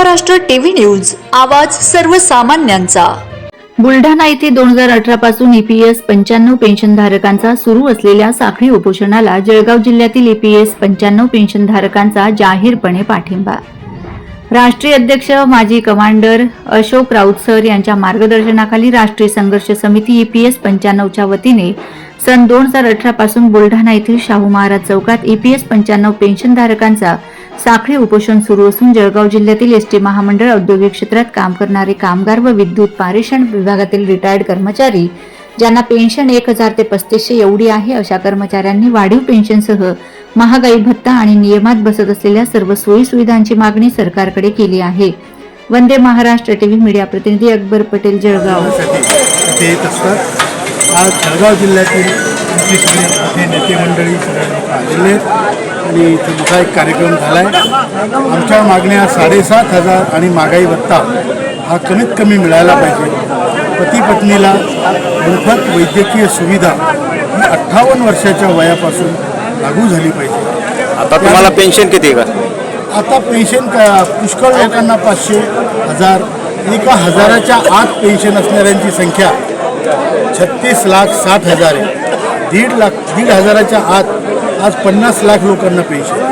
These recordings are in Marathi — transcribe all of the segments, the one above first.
महाराष्ट्र टीव्ही न्यूज आवाज सर्वसामान्यांचा. बुलढाणा येथे दोन हजार अठरा पासून ईपीएस पंच्याण्णव पेन्शनधारकांचा सुरू असलेल्या साखळी उपोषणाला जळगाव जिल्ह्यातील ईपीएस पंच्याण्णव पेन्शनधारकांचा जाहीरपणे पाठिंबा. राष्ट्रीय अध्यक्ष माजी कमांडर अशोक राऊत सर यांच्या मार्गदर्शनाखाली राष्ट्रीय संघर्ष समिती ईपीएस पंच्याण्णवच्या वतीने सन दोन हजार अठरा पासून बुलढाणा येथील शाहू महाराज चौकात ईपीएस पंच्याण्णव पेन्शनधारकांचा साखळी उपोषण सुरू असून जळगाव जिल्ह्यातील एसटी महामंडळ औद्योगिक क्षेत्रात काम करणारे कामगार व विद्युत पारेषण विभागातील रिटायर्ड कर्मचारी ज्यांना पेन्शन एक हजार ते पस्तीसशे एवढी आहे अशा कर्मचाऱ्यांनी वाढीव पेन्शनसह महागाई भत्ता आणि नियमात बसत असलेल्या सर्व सोयी सुविधांची मागणी सरकारकडे केली आहे. वंदे महाराष्ट्र टीव्ही मीडिया प्रतिनिधी अकबर पटेल जळगाव. आज जळगाव जिल्ह्यातील आमचे सगळे इथे नेते मंडळी सगळे लोक आलेले आहेत. आणि इथे मोठा एक कार्यक्रम झाला आहे आमच्या मागण्या साडेसात हजार आणि महागाई भत्ता हा कमीत कमी मिळायला पाहिजे. पती पत्नीला मोफत वैद्यकीय सुविधा ही अठ्ठावन्न वर्षाच्या वयापासून लागू झाली पाहिजे. आता तुम्हाला पेन्शन किती आहे का? आता पेन्शन का पुष्कळ लोकांना पाचशे हजार एका हजाराच्या आत पेन्शन असणाऱ्यांची संख्या छत्तीस लाख साठ हजार आहे. दीड लाख दीड हजाराच्या आत आज पन्नास लाख लोकांना पेन्शन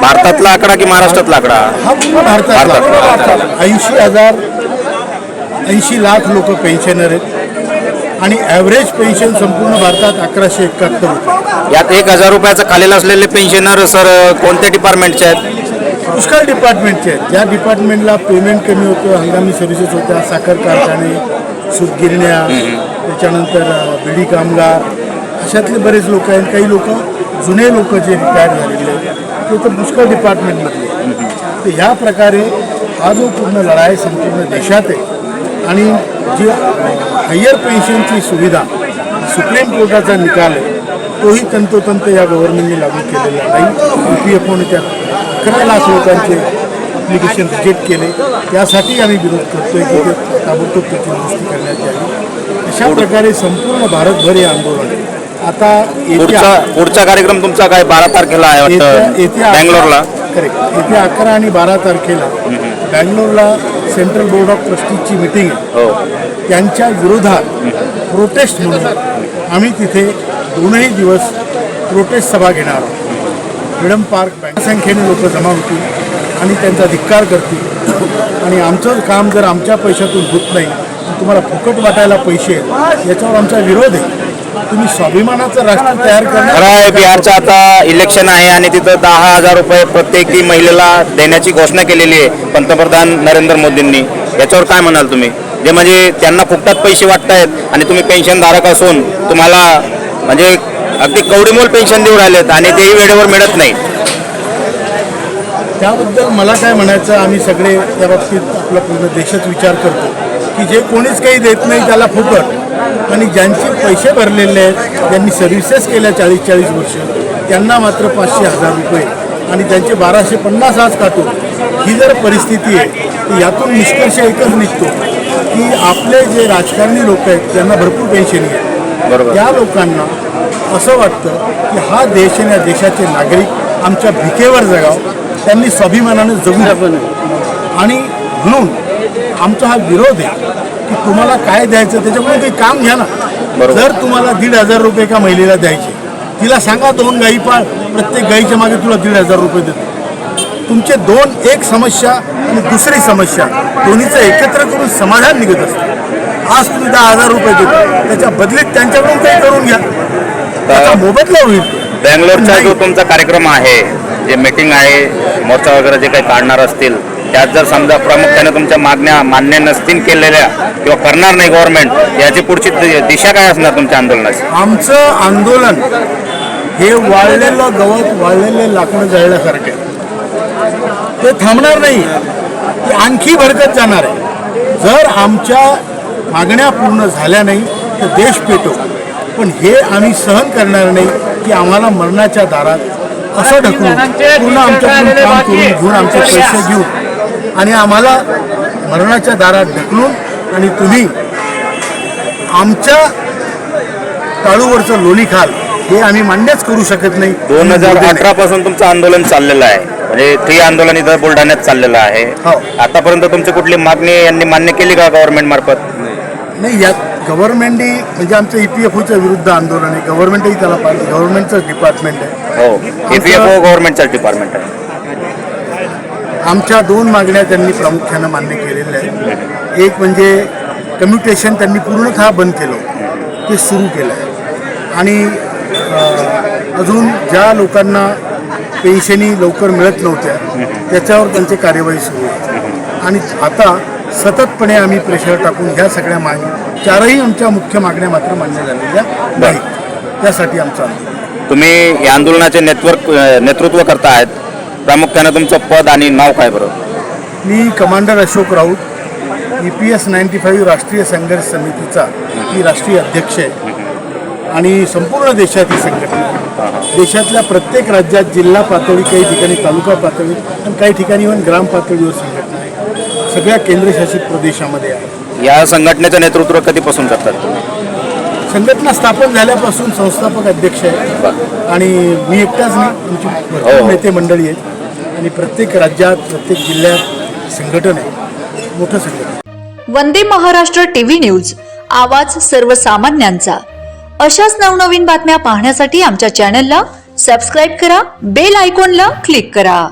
भारतातला आकडा की महाराष्ट्रातला आकडा? हा पूर्ण भारतातला ऐंशी हजार ऐंशी लाख लोक पेन्शनर आहेत. आणि ॲव्हरेज पेन्शन संपूर्ण भारतात अकराशे एकाहत्तर यात एक हजार रुपयाचं खालील असलेले पेन्शनर सर कोणत्या डिपार्टमेंटचे आहेत? पुष्कळ डिपार्टमेंटचे आहेत. ज्या डिपार्टमेंटला पेमेंट कमी होतं हंगामी सर्व्हिसेस होत्या साखर कारखाने सूतगिरण्या त्याच्यानंतर बिडी कामगार अशातले बरेच लोक आहेत. काही लोक जुने लोक जे रिटायर झालेले आहेत ते तर पुष्कळ डिपार्टमेंटमधले. तर ह्या प्रकारे हा जो पूर्ण लढाई संपूर्ण देशात आहे आणि जी हायर पेन्शनची सुविधा सुप्रीम कोर्टाचा निकाल आहे तोही तंतोतंत या गव्हर्नमेंटने लागू केलेला नाही. पी एफ ओने त्या अकरा लाख लोकांचे ॲप्लिकेशन रिजेक्ट केले त्यासाठी आम्ही विरोध करतोय की ते ताबडतोब त्याची दुरुस्ती करण्यात यावी. अशा प्रकारे संपूर्ण भारतभर हे आंदोलन आहे. आता पुढचा येत्या पुढचा कार्यक्रम तुमचा काय? बारा तारखेला आहे येत्या बँगलोरला? करेक्ट येत्या अकरा आणि बारा तारखेला बँगलोरला सेंट्रल बोर्ड ऑफ ट्रस्टीजची मिटिंग आहे. हो. त्यांच्या विरोधात प्रोटेस्ट म्हणून आम्ही तिथे दोनही दिवस प्रोटेस्ट सभा घेणार आहोत. फ्रीडम पार्क बँक संख्येने लोक जमा होतील. आणि त्यांचा धिक्कार करतील. आणि आमचं काम जर आमच्या पैशातून होत नाही तुम्हाला फुकट वाटायला पैसे आहेत, याच्यावर आमचा विरोध आहे. तुम्ही स्वाभिमानाचं राष्ट्र तयार खरं आहे करणार बिहारचं आता इलेक्शन आहे आणि तिथं दहा हजार रुपये प्रत्येकी महिलेला देण्याची घोषणा केलेली आहे पंतप्रधान नरेंद्र मोदींनी. याच्यावर काय म्हणाल तुम्ही? जे म्हणजे त्यांना फुकटात पैसे वाटतायत आणि तुम्ही पेन्शनधारक असून तुम्हाला म्हणजे अगदी कवडीमोल पेन्शन देऊ राहिलेत आणि तेही वेळेवर मिळत नाही. त्याबद्दल मला काय म्हणायचं आम्ही सगळे त्या बाबतीत आपला पूर्ण देशच विचार करतो की जे कोणीच काही देत नाही त्याला फुकट. आणि ज्यांचे पैसे भरलेले आहेत ज्यांनी सर्व्हिसेस केल्या चाळीस चाळीस वर्ष त्यांना मात्र पाचशे हजार रुपये. आणि त्यांचे बाराशे पन्नास आज काटून. ही जर परिस्थिती आहे तर यातून निष्कर्ष एकच निघतो की आपले जे राजकारणी लोक आहेत त्यांना भरपूर पेन्शन आहे. बरोबर. त्या लोकांना असं वाटतं की हा देश आणि या देशाचे नागरिक आमच्या भिकेवर जगाव. त्यांनी स्वाभिमानाने जगू आणि म्हणून आमचा हा विरोध आहे की तुम्हाला काय द्यायचं त्याच्यामुळे काही काम घ्या ना. जर तुम्हाला दीड हजार रुपये एका महिलेला द्यायचे तिला सांगा दोन गाई पाळ प्रत्येक गाईच्या मागे तुला दीड हजार रुपये देतो. तुमचे दोन एक समस्या आणि दुसरी समस्या दोन्हीचं एकत्र करून समाधान निघत असतं. आज तुम्ही दहा हजार रुपये देतो त्याच्या बदलीत त्यांच्याकडून काही करून घ्या. मोबदला होईल. बँगलोरचा. जो तुमचा कार्यक्रम आहे जे मीटिंग आहे मोर्चा वगैरे जे काही काढणार असतील त्यात जर समजा प्रामुख्याने तुमच्या मागण्या मान्य नसतील केलेल्या किंवा करणार नाही गव्हर्नमेंट याची पुढची दि- दिशा काय असणार तुमच्या आंदोलनाची? आमचं आंदोलन हे वाळलेलं गवत वाळलेले लाकडं जळल्यासारखे ते थांबणार नाही. ते आणखी भडकत जाणार आहे. जर आमच्या मागण्या पूर्ण झाल्या नाही तर देश पेटो. पण हे आम्ही सहन करणार नाही की आम्हाला मरणाच्या दारात असं ढकलून पूर्ण आमच्याकडून काम करून घेऊन आमचे पैसे घेऊन. आणि आम्हाला मरणाच्या दारात ढकलून आणि तुम्ही आमच्या टाळूवरचं लोणी खाल. हे आम्ही मान्यच करू शकत नाही. दोन हजार अठरा पासून तुमचं आंदोलन चाललेलं आहे. म्हणजे ठिय्या आंदोलन इथं बुलढाण्यात चाललेलं आहे. हो. आतापर्यंत तुमची कुठली मागणी यांनी मान्य केली का गव्हर्नमेंट मार्फत? नाही यात गव्हर्नमेंटही म्हणजे आमचं ई पी एफ ओच्या विरुद्ध आंदोलन आहे. गव्हर्नमेंटही त्याला पाहिजे गव्हर्नमेंटचं डिपार्टमेंट आहे. हो ईपीएफओ गव्हर्नमेंटचं डिपार्टमेंट आहे. आमच्या दोन मागण्या त्यांनी प्रामुख्यानं मान्य केलेल्या आहेत. एक म्हणजे कम्युटेशन त्यांनी पूर्णतः बंद केलं. ते सुरू केलं. आहे आणि अजून ज्या लोकांना पेन्शनी लवकर मिळत नव्हत्या त्याच्यावर त्यांची कार्यवाही सुरू आहे आणि आता सततपणे आम्ही प्रेशर टाकून ह्या सगळ्या मागण्या चारही आमच्या मुख्य मागण्या मात्र मान्य झालेल्या नाहीत त्यासाठी आमचं आंदोलन तुम्ही या आंदोलनाचे नेटवर्क नेतृत्व करता आहेत प्रामुख्यानं तुमचं पद आणि नाव काय बरं? मी commander Ashok Raut E P S ninety five राष्ट्रीय संघर्ष समितीचा मी राष्ट्रीय अध्यक्ष आहे. आणि संपूर्ण देशात ही. संघटना. देशातल्या प्रत्येक राज्यात जिल्हा पातळी काही ठिकाणी तालुका पातळी आणि काही ठिकाणी इव्हन ग्राम पातळीवर संघटना सगळ्या केंद्रशासित प्रदेशामध्ये आहे. या संघटनेचं नेतृत्व कधीपासून करतात? तुम्ही संघटना स्थापन झाल्यापासून संस्थापक अध्यक्ष आहे. आणि मी एकटाच नाही भरपूर हो. नेते मंडळी आहेत. आणि प्रत्येक राज्यात प्रत्येक जिल्ह्यात संघटन आहे. मोठं संघटन. वंदे महाराष्ट्र टीव्ही न्यूज आवाज सर्वसामान्यांचा. अशाच नवनवीन बातम्या पाहण्यासाठी आमच्या चॅनलला सबस्क्राईब करा बेल आयकॉनला क्लिक करा.